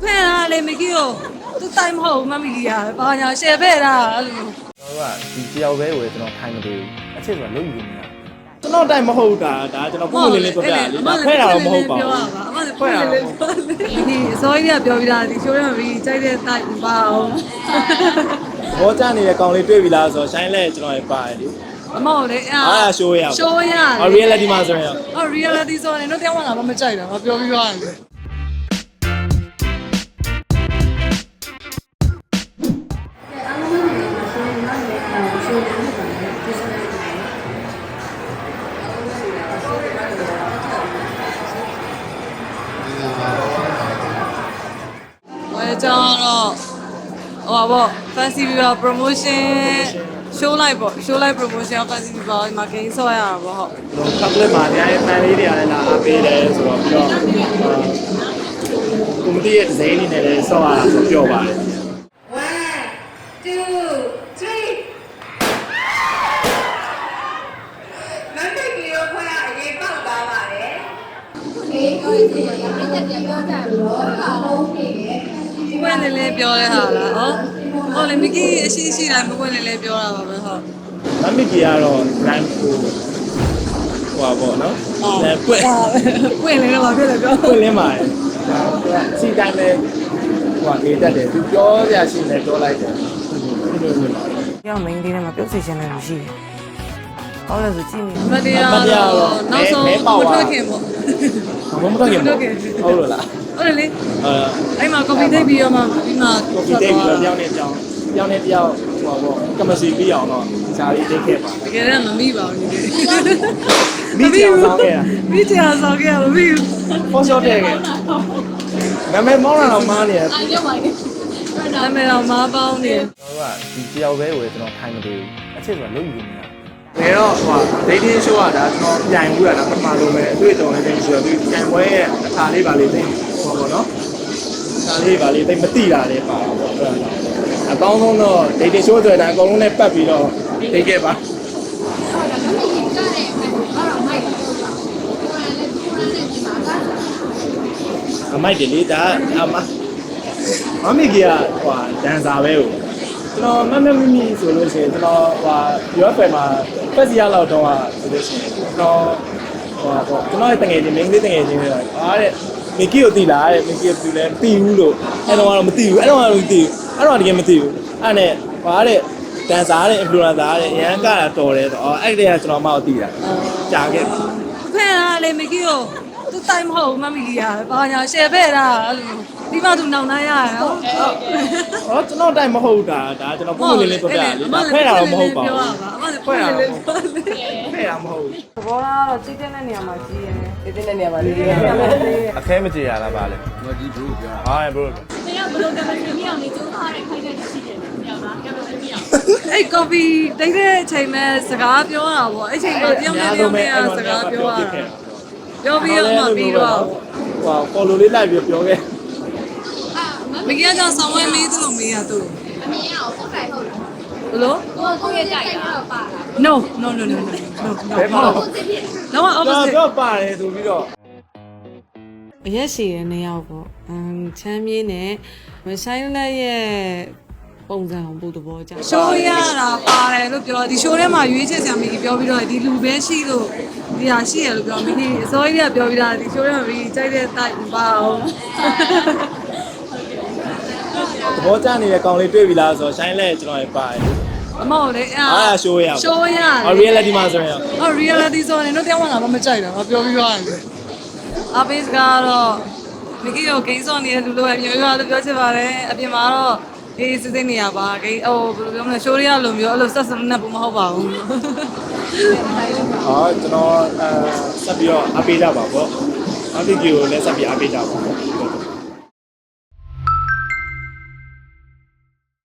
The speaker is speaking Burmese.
ဖဲတာလေမကြီးကိုသူတိုင်မဟုတ်ဘူးမမကြီးရဘာညာရှယ်ဖဲတာအဲ့လိုကျွန်တော်ကဒီတယောက်ပဲကိုကျွန်တော်ထိုင်မလို့အချက်ဆိုလုံးယူနေတာကျွန်တော်တိုင်မဟုတ်တာဒါကျွန်တော်ပုံလေးလေးပြပြလေးဒါဖဲတာတော့မဟုတ်ပါဘူးအမလည်းဖွင့်လေးလေးပြောဒီအစိုးရပြောပြီးသားဒီရှိုးရမပြီးကြိုက်တဲ့တိုက်ပါအောင်ဘောကြနေတဲ့ကောင်လေးတွေ့ပြီလားဆိုတော့ shine လဲကျွန်တော်ရပါတယ်လေအမောလေအဲ့အားရ show ရအောင်ရှိုးရအော် reality မှာဆိုရင်အော် reality ဆိုရင်တော့တရားဝင်တာမကြိုက်တာမပြောပြီးသွားတယ် ဟိုပါပေါ့ fancy viewer promotion show live ပေါ့ show live promotion fancy viewer ဒီမှာ game ဆော့ရတာပေါ့ဟုတ်ကျွန်တော် public မှာတရားရေး fan လေးတွေကလည်းလာအားပေးတယ်ဆိုတော့ပြီးတော့ကွန်မတီရဲ့ design အနေနဲ့လည်းဆော့ရတာဆိုပြောပါတယ် One, two, three. မန္တလေးကိုခွဲအရေးပေါက်သွားပါတယ်အေးကိုယ်စီရရပြည့်တဲ့ပြောကြလို့တော့အလုံးနေတယ် ပွင့်နေလဲပြောတဲ့ဟာလားဟုတ်ဟုတ်လေမကီအရှိရှိတိုင်းမပွင့်နေလဲပြောတာပါပဲဟုတ်မမီကီကတော့ line ကိုဟိုပါပေါ့နော်အဲပွင့်ပွင့်နေတော့ဘာဖြစ်လဲပြောပွင့်လင်းပါတယ်စီတိုင်းပဲဟိုကအေးတက်တယ်သူပြောရရှိနေပြောလိုက်တယ်ပြောင်း main လေးထဲမှာပြုတ်စီခြင်းလည်းမရှိဘူး။ဟုတ်တယ်ဆိုကြည့်နေမတရားတော့နောက်ဆုံးမထွက်ခင်ပေါ့ဘာမှမတော့ခင်ပေါ့ဟုတ်လို့လား ဟုတ်တယ်လေအဲအဲ့မှာ copy သိပ်ပြီးတော့မှဒီမှာကိုဖီတိတ်ပြီးတော့တယောက်နဲ့တယောက်တယောက်နဲ့တယောက်ဟိုပေါ့ကမစီပြီးအောင်တော့ဇာလေးတိတ်ခဲ့ပါတကယ်တော့မမိပါဘူးဒီမိချအောင်ဆောင်ခဲ့တာမိချအောင်ဆောင်ခဲ့ရမမိဘူးပေါ်ရှော့တဲ့ခဲ့နာမည်မောင်းလာတော့မားနေတယ်နာမည်တော့မပေါင်းနေကျွန်တော်ကဒီတယောက်ပဲကိုကျွန်တော်ထိုင်မလို့အချက်ဆိုလုံးယူနေတာဘယ်တော့ဟို dating show ကဒါကျွန်တော်ပြန်ဘူးရတာပထမဆုံးပဲအတွေ့အကြုံလေးသိဆိုတော့ဒီပြန်ပွဲရဲ့အခါလေးပါလေးသိဟောပေါ့နော် အခါလေးပါလေးသိမသိတာလေးပါတော့ပေါ့အဲ့ဒါအကောင်းဆုံးတော့ dating show ဆိုတာအကုန်လုံးနဲ့ပတ်ပြီးတော့သိခဲ့ပါအမိုက်တယ်လေဒါအမမမီကြီးကဟိုဒန်ဆာပဲဟိုကျွန်တော်မမမမီဆိုလို့ရှိရင်ကျွန်တော်ဟို UFL မှာဖက်စီယာလောက်တော့ဆိုလို့ရှိရင်ကျွန်တော်ဟိုပေါ့ကျွန်တော်ရဲ့တငယ်ချင်းမင်းလေးတငယ်ချင်းတွေတော့အားတဲ့ မီကီကိုတီးလာတဲ့မီကီကိုတီးလဲမတီးဘူးလို့အဲ့တော့ကတော့မတီးဘူးအဲ့တော့ကတော့မတီးဘူးအဲ့တော့တကယ်မတီးဘူးအဲ့နဲ့ဟိုတဲ့ဒန်ဆာတဲ့ influencer တဲ့အရန်ကတာတော်တယ်ဆိုတော့အဲ့ဒီကကျွန်တော်မှတော့တီးတာကြာခဲ့ပြီဖဲတာလေမကြီးကိုသူ တိုင်မဟုတ်ဘူးမမကြီးရဘာညာရှယ်ဖဲတာအဲ့လိုဒီမှသူနောင်နှမ်းရရဟုတ်။အော်ကျွန်တော်တိုင်မဟုတ်တာဒါကျွန်တော်ပုံလေးလေးပြပြလေးဒါဖဲတာတော့မဟုတ်ပါဘူးအမလည်းဖွင့်လေးလေးပြောလေ။ဖဲတာမဟုတ်ဘူးသဘောလားတော့စိတ်တဲ့နေရာမှာကြီးရတယ်စိတ်တဲ့နေရာမှာလေးအခဲမကြေရလားပါလေမဒီဘရိုပြောဟာဘရိုအဲ့ coffee တိတ်တဲ့အချိန်မဲ့စကားပြောတာပေါ့အဲ့ချိန်ကတယောက်နဲ့တယောက်နဲ့စကားပြောတာ ပြောပြီးတော့မှပြီးတော့ဟိုပေါ်လိုလေးလိုက်ပြီးပြောခဲ့မကြီးကကြောင့်ဆောင်းဝဲမေးသူ့လိုမေးရသူ့အမြင်ရအောင်ဖုတ်တိုင်ဟုတ်လားဘလို့ကိုကိုရဲ့ကြိုက်တာတော့ပါလား no no no no no no ဘယ်မှာကိုစစ်ဖြစ်တော့တော့ opposite တော့ပါတယ်ဆိုပြီးတော့အရက်ရှည်တဲ့နေရာပေါ့အမ်ချမ်းမြေးနဲ့မဆိုင်လက်ရဲ့ပုံစံအောင်ပို့သဘောကြရှိုးရတာပါတယ်လို့ပြောဒီရှိုးထဲမှာရွေးချယ်ဆရာမကြီးပြောပြီးတော့ဒီလူပဲရှိလို့ ဒီဟာရှိရလို့ပြောမိနေအစိုးရကပြောပြီးသားဒီရှိုးထဲမှာပြီးကြိုက်တဲ့တိုက်ပါအောင်သဘောကျနေတဲ့ကောင်လေးတွေ့ပြီလားဆိုတော့ shine လဲကျွန်တော်ရပါတယ်အမောလေအဲ့အားရ show ရအောင်ရှိုးရအော် reality မှာဆိုရင်အော် reality ဆိုရင်တော့တရားဝင်တာမကြိုက်တာမပြောပြီးသွားတယ်အပိစကတော့မိကြီးကိုဂိမ်းစောနေတဲ့လူလိုပဲမျိုးရောလို့ပြောချင်ပါတယ်အပြင်မှာတော့အေးစစ်စစ်နေရပါဂိမ်းဟိုဘယ်လိုပြောမလဲရှိုးရလိုမျိုးအဲ့လိုဆက်စနက်ဘူးမဟုတ်ပါဘူး ဟောကျွန်တော်အဲဆက်ပြီးတော့အားပေးကြပါပေါ့။အားပေးကြကိုလည်းဆက်ပြီးအားပေးကြပါပေါ့။